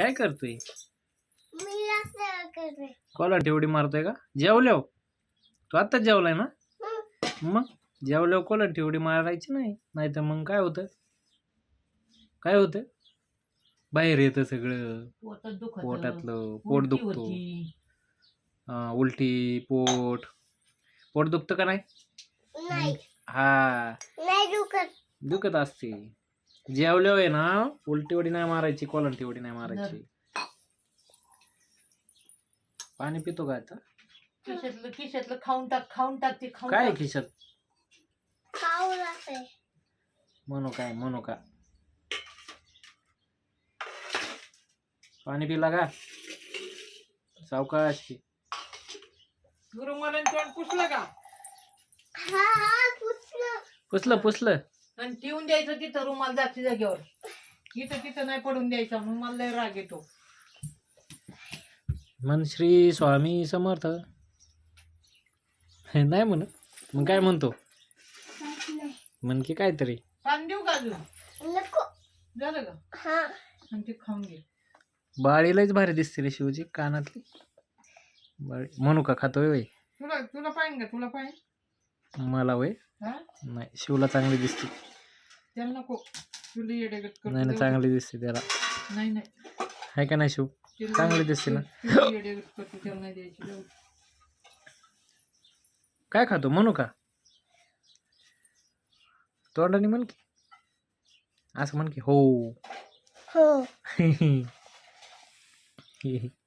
काय करतोय? मी असं करते. कॉलर तेवढी मारतोय का? जेवल्याव? तू आत्ताच जेवलाय ना? मग? जेवल्यावर कॉलर तेवढी मारायची नाही नाही तर मग काय होतं? काय होतं? बाहेर येतं सगळं. पोटातलं पोट दुखतो. उलटी पोट. पोट दुखतं का नाही? नाही. हा. नाही दुखत. दुखत असते. जेवल्यावर आहे ना उलटी वडी नाही मारायची कोलंटी वडी नाही मारायची. पाणी पितो का आता? खिशातलं खिशातलं खाऊन टाक खाऊन टाक ते खाऊन काय टाक. खिशात? म्हणू काय म्हणू का? पाणी पिला का? सावकाश पी. गुरु मला तोंड पुसलं का? हा हा पुसलं. पुसलं पुसलं. आणि ठेवून द्यायचं तिथं रुमाल जागच्या जागेवर. इथं तिथं नाही पडून द्यायचा मग मला लय राग येतो. मन श्री स्वामी समर्थ. हे नाही म्हणत. मग काय म्हणतो? म्हण की काहीतरी. सांग देऊ का अजून? नको. झालं का? हा. आणि ते खाऊन घे. बाळीलाच भारी दिसते रे शिवची कानातली. बाळी. म्हणू का खातोय वय तुला तुला पाहिजे का? तुला पाहिजे मला वय हा? नाही शिवला चांगली दिसते. त्याला नको. तुला येडेगत करतो नाही ना चांगली दिसते त्याला. नाही नाही. आहे का नाही शिव? तिला चांगली दिसते ना. तुला येडेगत करतो त्याला नाही द्यायची जाऊ दे. काय खातो? म्हणू का? तोंडाने म्हण की. असं म्हण की हो हो.